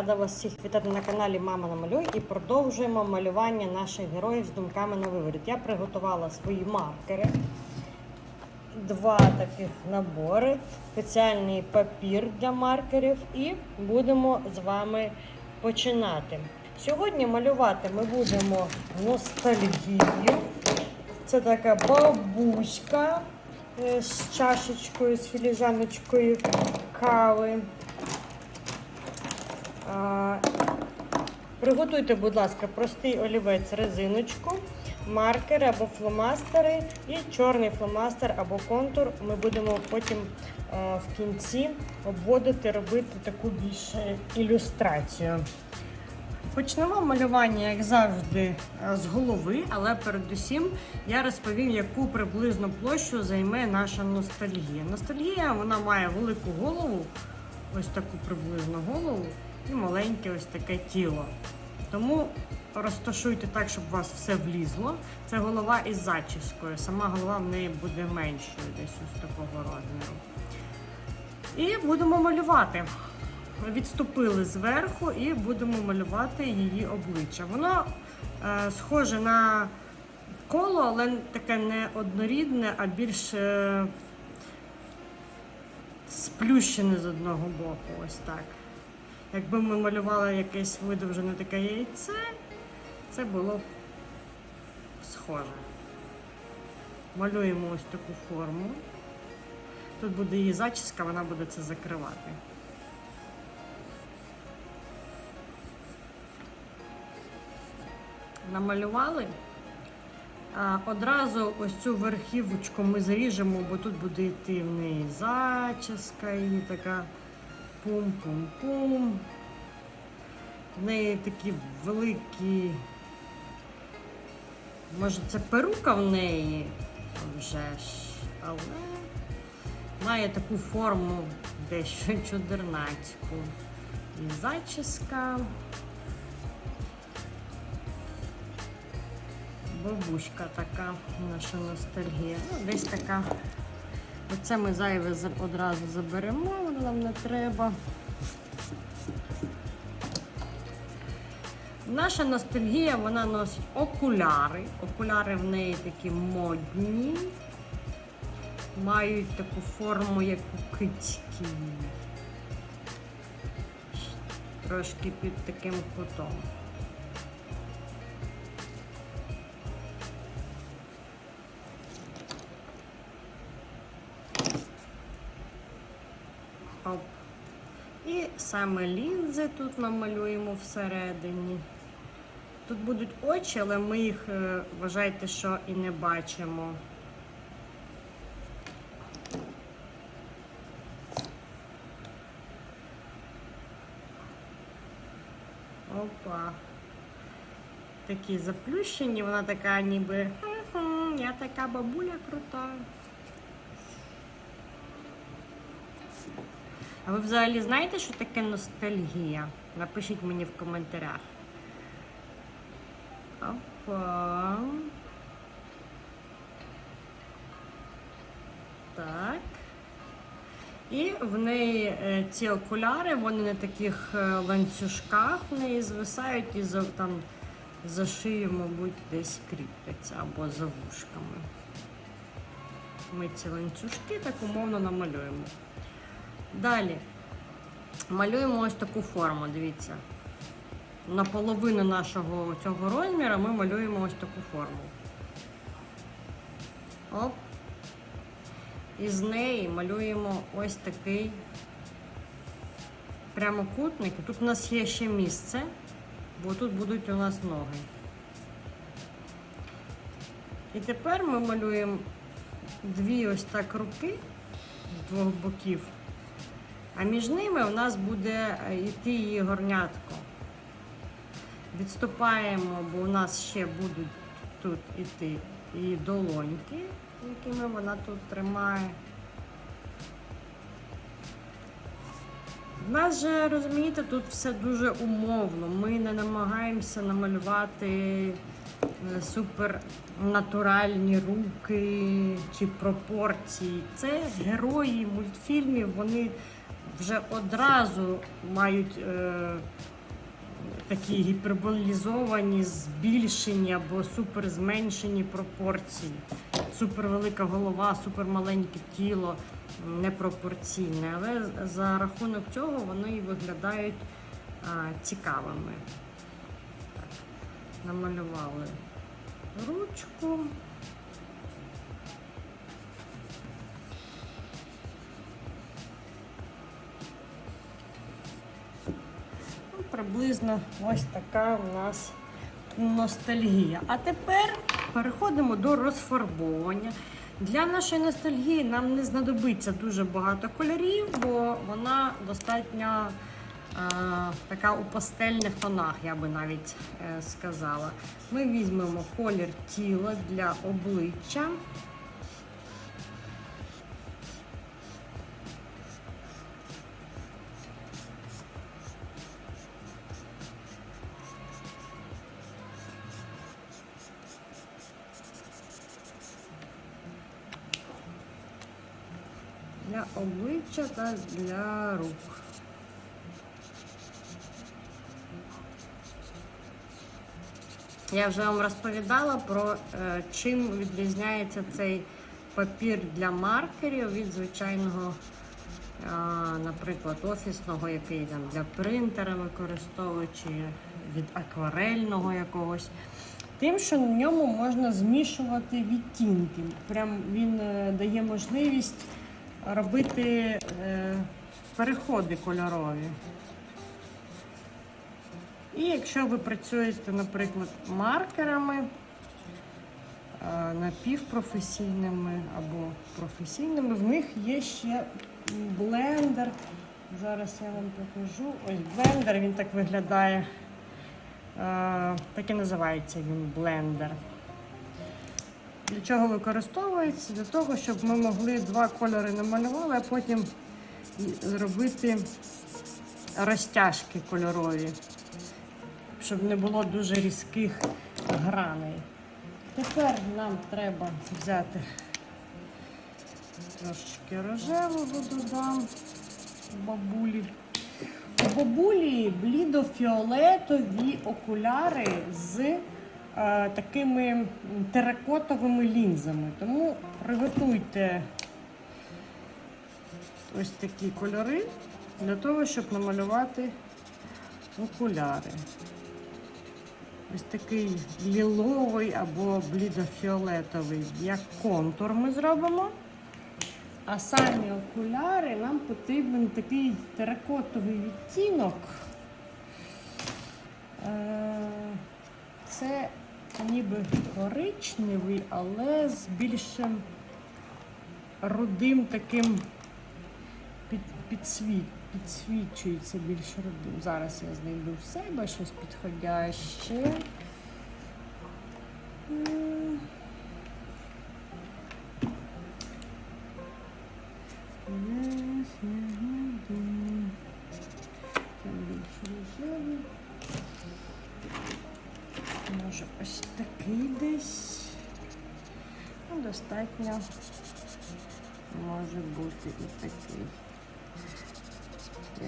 Рада вас всіх вітати на каналі Мама намалюй і продовжуємо малювання наших героїв з думками на виворіт. Я приготувала свої маркери, два таких набори, спеціальний папір для маркерів, і будемо з вами починати. Сьогодні малювати ми будемо ностальгію. Це така бабуська е, з чашечкою, з філіжаночкою кави. Приготуйте, будь ласка, простий олівець, резиночку, маркери або фломастери і чорний фломастер або контур. Ми будемо потім в кінці обводити, робити таку більш е, ілюстрацію. Почнемо малювання, як завжди, з голови, але передусім я розповім, яку приблизно площу займе наша ностальгія. Ностальгія вона має велику голову, ось таку приблизно голову, і маленьке ось таке тіло. Тому розташуйте так, щоб у вас все влізло. Це голова із зачіскою. Сама голова в неї буде меншою, десь ось такого розміру. І будемо малювати. Відступили зверху і будемо малювати її обличчя. Воно е, схоже на коло, але таке не однорідне, а більш е, сплющене з одного боку. Ось так. Якби ми малювали якесь видовжене таке яйце, це було б схоже. Малюємо ось таку форму. Тут буде її зачіска, вона буде це закривати. намалювали. Одразу ось цю верхівочку ми заріжемо, бо тут буде йти в неї зачіска і така пум-пум-пум. В неї такі великі. Може це перука в неї вже ж, але має таку форму дещо чудернацьку. І зачіска. бабуська така наша ностальгія. Ну, десь така. Оце ми зайве одразу заберемо, нам не треба. Наша ностальгія вона носить окуляри. Окуляри в неї такі модні, мають таку форму, як у кицькі. Трошки під таким кутом. Саме лінзи тут намалюємо всередині. Тут будуть очі, але ми їх е, вважайте, що і не бачимо. Опа. Такі заплющені, вона така ніби. Я така бабуля крута. А ви взагалі знаєте, що таке ностальгія? Напишіть мені в коментарях. Опа. Так. І в неї е, ці окуляри, вони на таких е, ланцюжках в неї звисають і за, там за шию, мабуть, десь кріпляться або за вушками. Ми ці ланцюжки так умовно намалюємо. Далі малюємо ось таку форму, дивіться. На половину нашого цього розміру ми малюємо ось таку форму. Оп. І з неї малюємо ось такий прямокутник. Тут у нас є ще місце, бо тут будуть у нас ноги. І тепер ми малюємо дві ось так руки з двох боків. А між ними у нас буде е, йти її горнятко. Відступаємо, бо у нас ще будуть тут йти її долоньки, якими вона тут тримає. В нас же, розумієте, тут все дуже умовно. Ми не намагаємося намалювати супернатуральні руки чи пропорції. Це герої мультфільмів, вони вже одразу мають е, такі гіперболізовані, збільшені або суперзменшені пропорції. Супервелика голова, супермаленьке тіло, непропорційне. Але за рахунок цього вони і виглядають а, цікавими. Намалювали ручку. Ну, приблизно ось така у нас ностальгія. А тепер переходимо до розфарбовування. Для нашої ностальгії нам не знадобиться дуже багато кольорів, бо вона достатньо така у пастельних тонах, я би навіть е, сказала. Ми візьмемо колір тіла для обличчя. Для обличчя та для рук. Я вже вам розповідала про е, чим відрізняється цей папір для маркерів від звичайного, е, наприклад, офісного, який там для принтера використовують, чи від акварельного якогось. Тим, що на ньому можна змішувати відтінки. Прям він е, дає можливість робити переходи кольорові. І якщо ви працюєте, наприклад, маркерами е, напівпрофесійними або професійними, в них є ще блендер. Зараз я вам покажу. Ось блендер, він так виглядає. Е, Так і називається він блендер. Для чого використовується? Для того, щоб ми могли два кольори намалювати, а потім зробити розтяжки кольорові, щоб не було дуже різких граней. Тепер нам треба взяти трошечки рожевого додам бабулі. У бабулі блідофіолетові окуляри з е, такими теракотовими лінзами. Тому приготуйте ось такі кольори для того, щоб намалювати окуляри. Ось такий ліловий або блідофіолетовий, як контур ми зробимо. А самі окуляри нам потрібен такий теракотовий відтінок. Е, Це ніби коричневий, але з більшим рудим таким під, підсвіт, підсвічується більш рудим. Зараз я знайду в себе щось підходяще. Може ось такий десь. Ну, достатньо може бути і такий.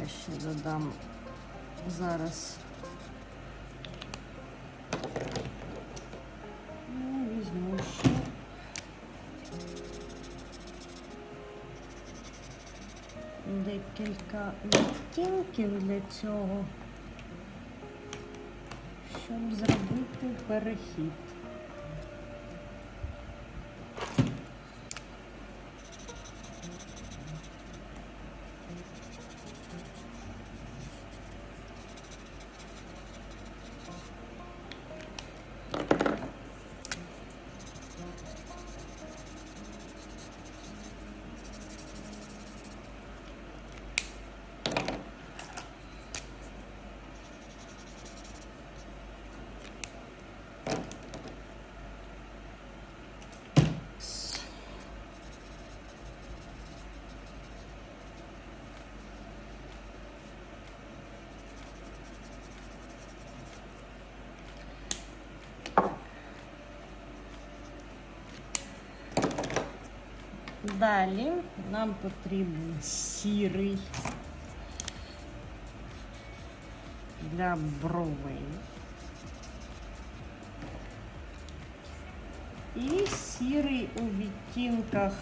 Я ще додам зараз. Ну, візьму ще. Декілька відтінків для цього, щоб зробити перехід. Далі нам потрібен сірий для бровей. и сірий у відтінках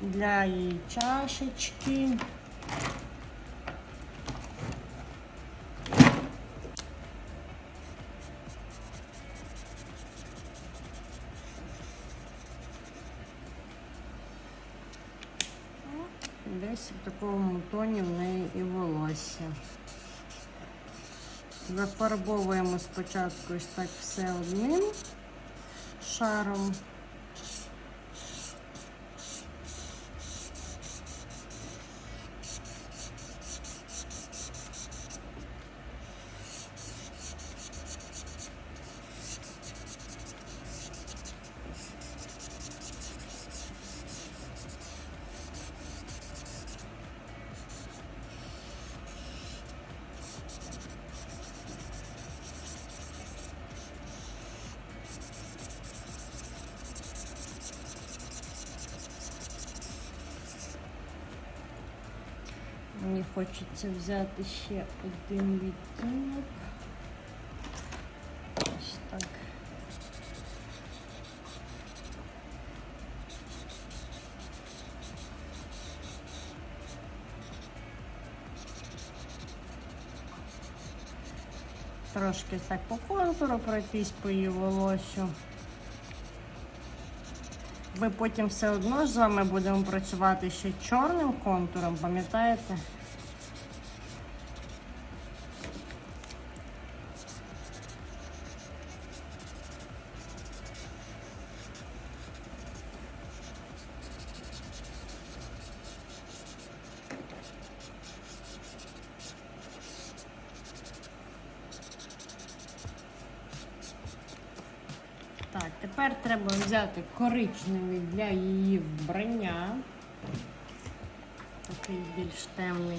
для чашечки. Такому тоні в неї і волосся. Зафарбовуємо спочатку ось так все одним шаром. Хочеться взяти ще один відтінок. Ось так. Трошки так по контуру пройтись по її волосю. Ми потім все одно з вами будемо працювати ще чорним контуром, пам'ятаєте? Так, тепер треба взяти коричневий для її вбрання. Такий більш темний.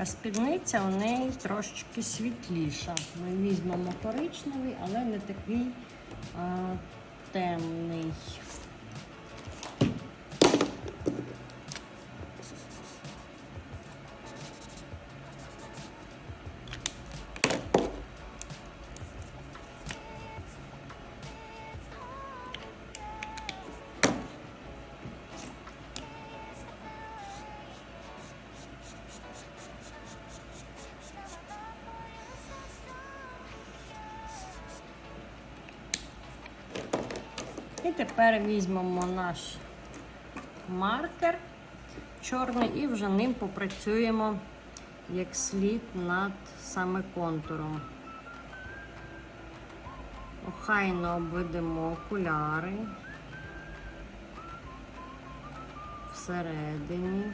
А спідниця у неї трошечки світліша. Ми візьмемо коричневий, але не такий а, темний. І тепер візьмемо наш маркер чорний і вже ним попрацюємо як слід над саме контуром. Охайно обведемо окуляри всередині,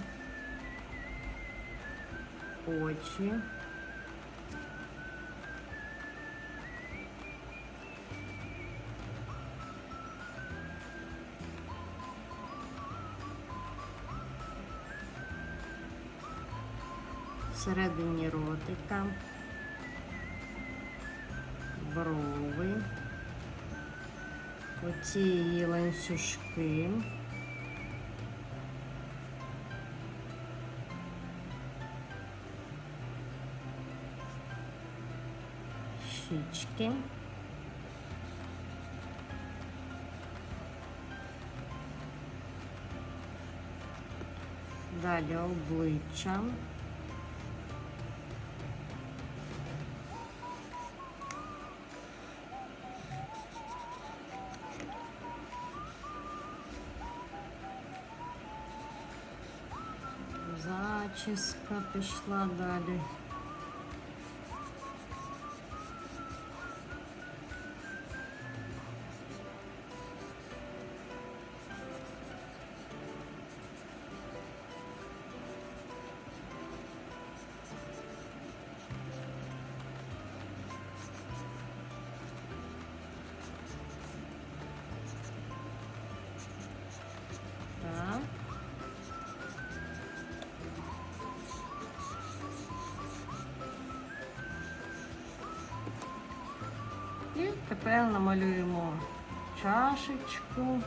очі. всередині ротика, брови, оці її ланцюжки. щічки. Далі обличчя. Зачіска пішла далі. Тепер намалюємо чашечку.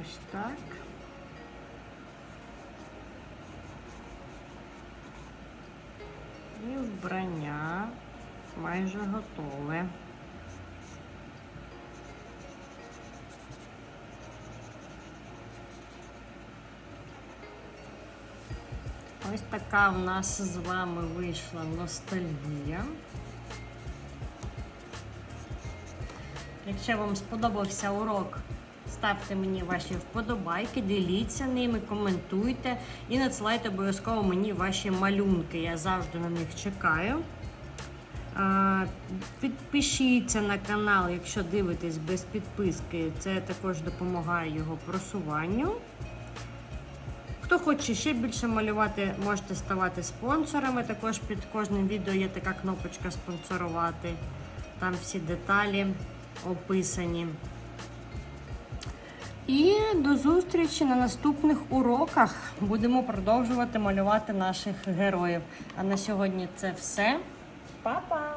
Ось так. І вбрання майже готове. Ось така в нас з вами вийшла ностальгія. Якщо вам сподобався урок, ставте мені ваші вподобайки, діліться ними, коментуйте і надсилайте обов'язково мені ваші малюнки. Я завжди на них чекаю. Підпишіться на канал, якщо дивитесь без підписки, це також допомагає його просуванню. Хто хоче ще більше малювати, можете ставати спонсорами. Також під кожним відео є така кнопочка спонсорувати. Там всі деталі описані. І до зустрічі на наступних уроках. Будемо продовжувати малювати наших героїв. А на сьогодні це все. Па-па!